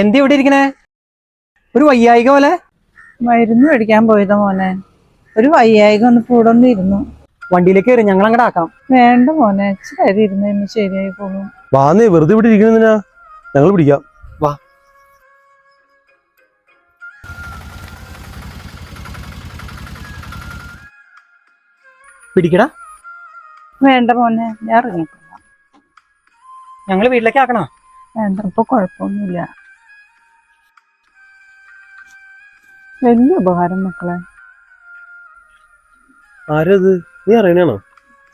എന്തി ഇവിടെ ഇരിക്കണേ? ഒരു വയ്യായിക പോലെ? മരുന്ന് മേടിക്കാൻ പോയതാ മോനെ. ഒരു വയ്യായിക ഒന്ന് കൂടെ ഇരുന്നു വണ്ടിയിലേക്ക് കയറി ഞങ്ങൾ അങ്ങോട്ട് ആക്കാം. വേണ്ട മോനെ ഇച്ചിരി ഇരുന്ന് ശരിയായി പോകും. വാന്നേ വെറുതെ ഇവിടെ ഇരിക്കുന്നതിനാ ഞങ്ങൾ പിടിക്കാം. വാ. പിടിക്കടാ. വേണ്ട മോനെ ഞാൻ ഇറങ്ങിക്കോളാം. ഞങ്ങൾ വീട്ടിലേക്ക് ആക്കണോ? വേണ്ട ഇപ്പൊ കുഴപ്പമൊന്നുമില്ല. വലിയ ഉപകാരം മക്കളെ. ആരത്? നീ അറിയണോ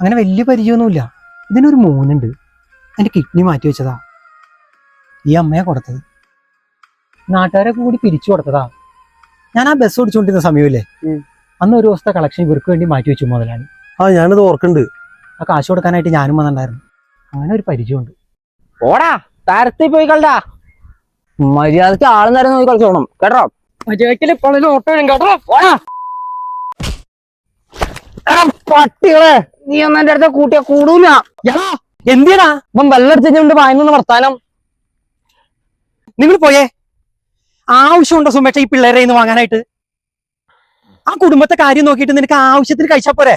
അങ്ങനെ വലിയ പരിചയമൊന്നുമില്ല. ഇതിനൊരു മോനുണ്ട്. അതിന്റെ കിഡ്നി മാറ്റി വെച്ചതാ. ഈ അമ്മയെ കൊടുത്തത്. നാട്ടുകാരൊക്കെ കൂടി പിരിച്ചു കൊടുത്തതാ. ഞാൻ ആ ബസ് ഓടിച്ചുകൊണ്ടിരുന്ന സമയമില്ലേ? അന്ന് ഒരു ദിവസത്തെ കളക്ഷൻ ഇവർക്ക് വേണ്ടി മാറ്റി വെച്ചു മുതലാണ് ആ ഞാനത് ഓർക്കുന്നുണ്ട്. ആ കാശ് കൊടുക്കാനായിട്ട് ഞാനും വന്നിട്ടുണ്ടായിരുന്നു. അങ്ങനെ ഒരു പരിചയമുണ്ട്. ഓടാ താരത്തിൽ പോയി കളിടാ. മര്യാദയ്ക്ക് ആളും നേരം നോക്കി കളിച്ചോണം. കേട്ടോ? മര്യാദക്കിൽ ഇപ്പോൾ ഓട്ടോ കേട്ടോ. പട്ടികളെ നീ ഒന്നും എന്റെ അടുത്ത് കൂട്ടിയ കൂടൂല. എന്തിനാ? ഇപ്പം വെള്ളടിച്ചുണ്ട് വായന വർത്താനം. നിങ്ങൾ പോയേ. ആവശ്യമുണ്ടോ സുമേഷ ഈ പിള്ളേരെ ഇന്ന് വാങ്ങാനായിട്ട്? ആ കുടുംബത്തെ കാര്യം നോക്കിയിട്ട് നിനക്ക് ആവശ്യത്തിന് കഴിച്ചാ പോരെ?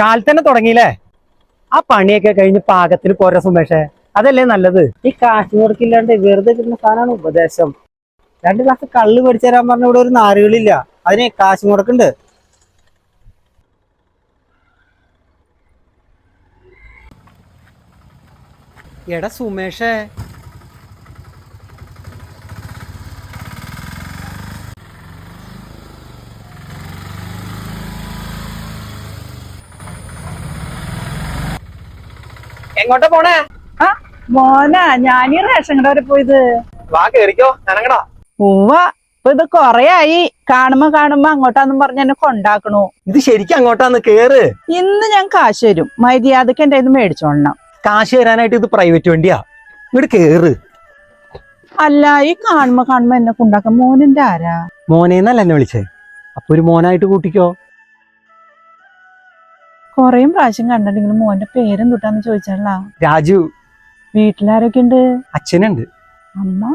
കാൽ തന്നെ തുടങ്ങിയില്ലേ? ആ പണിയൊക്കെ കഴിഞ്ഞ് പാകത്തിന് പോരാ സുമേഷേ. അതല്ലേ നല്ലത്? ഈ കാശ് മുടക്കില്ലാണ്ട് വെറുതെ കിട്ടുന്ന സാധനമാണ് ഉപദേശം. രണ്ട് ഗ്ലാസ് കള്ള് മേടിച്ചു തരാൻ പറഞ്ഞ ഇവിടെ ഒരു നാരുകളില്ല. അതിന് കാശ് മുടക്കുണ്ട് എടാ സുമേഷേ. എങ്ങോട്ടാ പോണേ? മോനാ ഞാനീ റേഷൻ കട വരെ പോയത്. വാ കേറിക്കോ ഞാനങ്ങടാ ഉവ്വ ഇപ്പൊ ഇത് കൊറേയായി. കാണുമ്പോ കാണുമ്പോ അങ്ങോട്ടാന്നും പറഞ്ഞ് എന്നെ കൊണ്ടാക്കണു. ഇത് ശരിക്കും അങ്ങോട്ടാന്ന് കേറ്. ഇന്ന് ഞാൻ കാശ് തരും. മര്യാദയ്ക്ക് എന്റെ ഇത് മേടിച്ചോളണം കാശ് തരാനായിട്ട് ഇത് പ്രൈവറ്റ് വണ്ടിയാ. ഇങ്ങോട്ട് കേറ്. അല്ല ഈ കാണുമ്പോ കാണുമ്പോ എന്നെ കൊണ്ടാക്ക മോനെന്റെ ആരാ? മോനേന്നല്ല എന്നെ വിളിച്ചേ. അപ്പൊ ഒരു മോനായിട്ട് കൂട്ടിക്കോ. കൊറേ പ്രാവശ്യം കണ്ടിട്ടെങ്കിലും മോന്റെ പേരും കിട്ടാന്ന് ചോദിച്ചാലാ? രാജു വീട്ടിലാരൊക്കെ ഉണ്ട് അച്ഛനുണ്ട്. അമ്മ?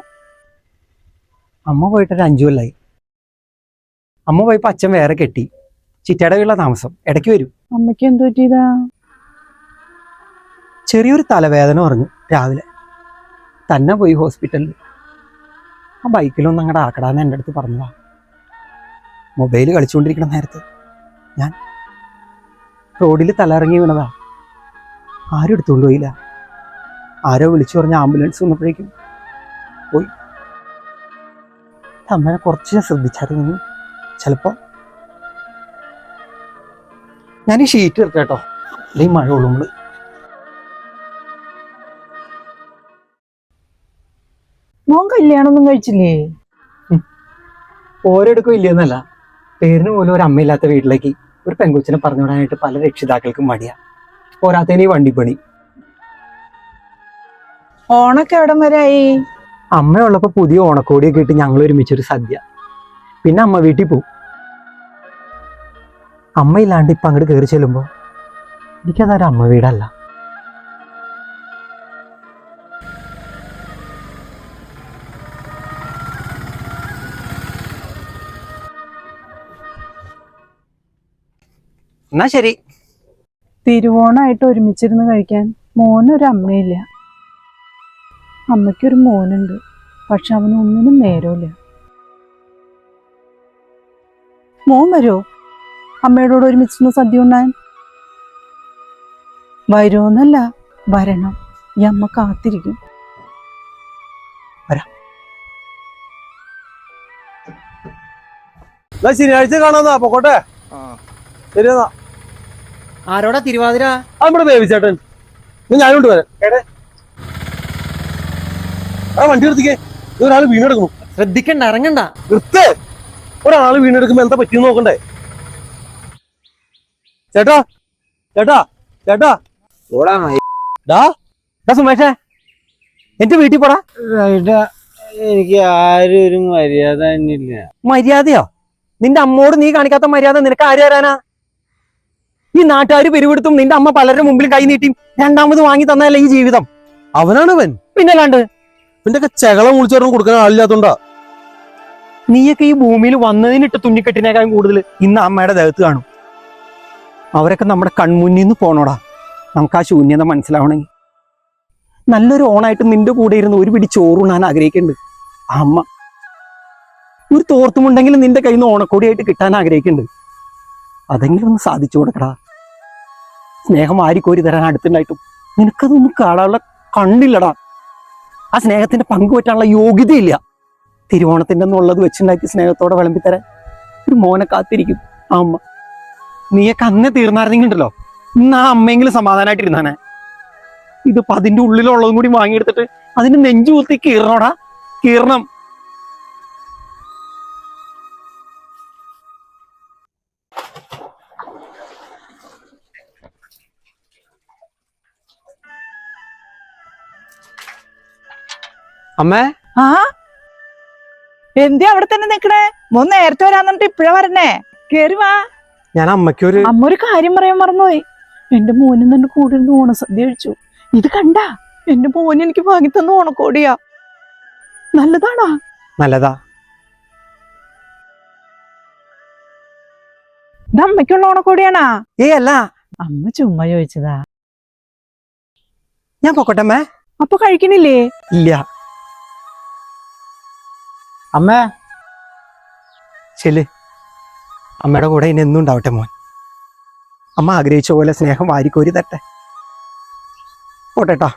അമ്മ പോയിട്ട് ഒരു അഞ്ചു കൊല്ലായി. അമ്മ പോയപ്പോ അച്ഛൻ വേറെ കെട്ടി. ചിറ്റയുടെ വീട്ടിലെ താമസം. ഇടയ്ക്ക് വരും. അമ്മയ്ക്ക് എന്ത് പറ്റിയതാ? ചെറിയൊരു തലവേദന പറഞ്ഞു രാവിലെ. തന്നെ പോയി ഹോസ്പിറ്റലിൽ. ആ ബൈക്കിലൊന്നും അങ്ങോട്ട് ആക്കടാന്ന് എന്റെ അടുത്ത് പറഞ്ഞതാ. മൊബൈൽ കളിച്ചുകൊണ്ടിരിക്കണ നേരത്ത് ഞാൻ റോഡിൽ തലയിറങ്ങി വീണതാ. ആരും എടുത്തുകൊണ്ട് പോയില്ല. ആരോ വിളിച്ചു പറഞ്ഞ ആംബുലൻസ് വന്നപ്പോഴേക്കും പോയി. അമ്മനെ കുറച്ച് ഞാൻ ശ്രദ്ധിച്ചായിരുന്നു. ചിലപ്പോ ഞാൻ ഈ ഷീറ്റ് എടുക്കാം കേട്ടോ. അല്ലെങ്കിൽ മഴ കൊള്ളുമ്പോൾ. മോൻ കല്യാണമൊന്നും കഴിച്ചില്ലേ? ഓരോടുക്കും ഇല്ലെന്നല്ല പേരിന് പോലും ഒരു അമ്മയില്ലാത്ത വീട്ടിലേക്ക് ഒരു പെൺകൊച്ചിനെ പറഞ്ഞുവിടാനായിട്ട് പല രക്ഷിതാക്കൾക്കും മടിയാ. പോരാത്തതിന് ഈ വണ്ടിപ്പണി. ഓണൊക്കെ എവിടം വരെ ആയി? അമ്മയുള്ളപ്പോ പുതിയ ഓണക്കോടിയൊക്കെ ഇട്ട് ഞങ്ങൾ ഒരുമിച്ചൊരു സദ്യ. പിന്നെ അമ്മ വീട്ടിൽ പോവും. അമ്മയില്ലാണ്ട് ഇപ്പൊ അങ്ങോട്ട് കയറി ചെല്ലുമ്പോ എനിക്കതൊരു അമ്മ വീടല്ല. എന്നാ ശരി. തിരുവോണമായിട്ട് ഒരുമിച്ചിരുന്ന് കഴിക്കാൻ മോനൊരു അമ്മയില്ല അമ്മയ്ക്കൊരു മോനുണ്ട്. പക്ഷെ അവനൊന്നിനും നേരമില്ല മോൻ വരുമോ അമ്മയോടോട് ഒരുമിച്ചിരുന്ന് സദ്യ ഉണ്ണാൻ വരുമെന്നല്ല വരണം. ഈ അമ്മ കാത്തിരിക്കും. ശനിയാഴ്ച കാണാന്നാ പൊക്കോട്ടെ. ആരോടാ തിരുവാതിര? ആ നമ്മുടെ ബേബി ചേട്ടൻ ഞാനുണ്ട് വരാം. കേട്ടെ ആ വണ്ടി എടുത്തിക്കേ ഒരാൾ വീണെടുക്കുന്നു. ശ്രദ്ധിക്കണ്ട ഇറങ്ങണ്ട. നിർത്ത്. ഒരാൾ വീണെടുക്കുമ്പോ എന്താ പറ്റിയെന്ന് നോക്കണ്ടേ. ചേട്ടാ ചേട്ടാ ചേട്ടാ. ഓടാ ഡാ സുമേഷേ. എന്റെ വീട്ടിൽ പോടാ. എനിക്ക് ആരും ഒരു മര്യാദ തന്നില്ല. മര്യാദയോ? നിന്റെ അമ്മോട് നീ കാണിക്കാത്ത മര്യാദ നിനക്ക് ആര് തരാനാ? ഈ നാട്ടുകാർ പെരുവിടുത്തും നിന്റെ അമ്മ പലരുടെ മുമ്പിൽ കൈ നീട്ടി രണ്ടാമത് വാങ്ങി തന്നതല്ല ഈ ജീവിതം? അവനാണ് അവൻ പിന്നെ പിന്നല്ലാണ്ട് ഒക്കെ ചെകളം വിളിച്ചോറും കൊടുക്കാൻ ആളില്ലാത്തോണ്ടാ. നീയൊക്കെ ഈ ഭൂമിയിൽ വന്നതിനിട്ട് തുന്നിക്കെട്ടിനേക്കാളും കൂടുതൽ ഇന്ന് അമ്മയുടെ ദേഹത്ത് കാണും. അവരൊക്കെ നമ്മുടെ കൺമുന്നിൽ നിന്ന് പോണോടാ. നമുക്ക് ആ ശൂന്യത മനസ്സിലാവണമെങ്കിൽ. നല്ലൊരു ഓണായിട്ട് നിന്റെ കൂടെ ഇരുന്ന് ഒരു പിടി ചോറുണ്ണാൻ ആഗ്രഹിക്കുന്നുണ്ട് അമ്മ. ഒരു തോർത്തുമുണ്ടെങ്കിലും നിന്റെ കയ്യിൽ നിന്ന് ഓണക്കോടിയായിട്ട് കിട്ടാൻ ആഗ്രഹിക്കുന്നുണ്ട് അതെങ്കിലും ഒന്ന് സാധിച്ചു കൊടുക്കടാ. സ്നേഹം ആരിക്കോരി തരാൻ അടുത്തുണ്ടായിട്ടും. നിനക്കതൊന്നും കാണാനുള്ള കണ്ണില്ലടാ. ആ സ്നേഹത്തിന്റെ പങ്കുപറ്റാനുള്ള യോഗ്യതയില്ല. തിരുവോണത്തിന്റെ എന്നുള്ളത് വെച്ചുണ്ടാക്കി സ്നേഹത്തോടെ വിളമ്പിത്തരാൻ ഒരു മോനെ കാത്തിരിക്കും. ആ അമ്മ. നീയൊക്കെ അന്നേ തീർന്നായിരുന്നെങ്കിലുണ്ടല്ലോ. ഇന്ന് ആ അമ്മയെങ്കിലും സമാധാനമായിട്ട് ഇരുന്നാനെ അതിന്റെ ഉള്ളിലുള്ളതും കൂടി വാങ്ങിയെടുത്തിട്ട് അതിന് നെഞ്ചു കുത്തി കീറണോടാ. കീറണം. അമ്മേ? ആ? എന്തി അവിടെ തന്നെ നിക്കണേ? മോൻ നേരത്തെ വരാന്നിട്ട് ഇപ്പഴാ വരണേ. കേറി വാ. ഞാൻ അമ്മയ്ക്ക് ഒരു അമ്മ ഒരു കാര്യം പറയാൻ മറന്നുപോയി. എന്റെ മോനും തന്നെ കൂടെ ഇരുന്ന് ഓണസദ്യ കഴിച്ചു. ഇത് കണ്ട? എന്റെ മോൻ എനിക്ക് വാങ്ങി തന്ന ഓണക്കോടിയാ. നല്ലതാണോ? നല്ലതാ. ഇത് അമ്മയ്ക്കുള്ള ഓണക്കോടിയാണാ? ഏ അല്ല. അമ്മ ചുമ്മാ ചോദിച്ചതാ. ഞാൻ പൊക്കട്ടെ അമ്മ. അപ്പൊ കഴിക്കണില്ലേ? ഇല്ല. അമ്മേ. ചെല്ല്. അമ്മയുടെ കൂടെ ഇനി എന്നും ഉണ്ടാവട്ടെ മോൻ. അമ്മ ആഗ്രഹിച്ച പോലെ സ്നേഹം വാരിക്കോരി തട്ടെ. പോട്ടെട്ടോ.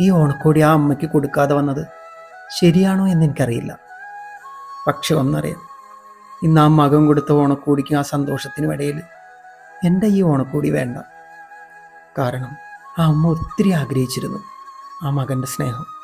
ഈ ഓണക്കോടി ആ അമ്മയ്ക്ക് കൊടുക്കാതെ വന്നത് ശരിയാണോ എന്ന് എനിക്കറിയില്ല. പക്ഷെ ഒന്നറിയാം. ഇന്ന് ആ മകൻ കൊടുത്ത ഓണക്കോടിക്കും ആ സന്തോഷത്തിനും ഇടയിൽ എന്റെ ഈ ഓണക്കോടി വേണ്ട. കാരണം ആ അമ്മ ഒത്തിരി ആഗ്രഹിച്ചിരുന്നു. ആ മകന്റെ സ്നേഹം.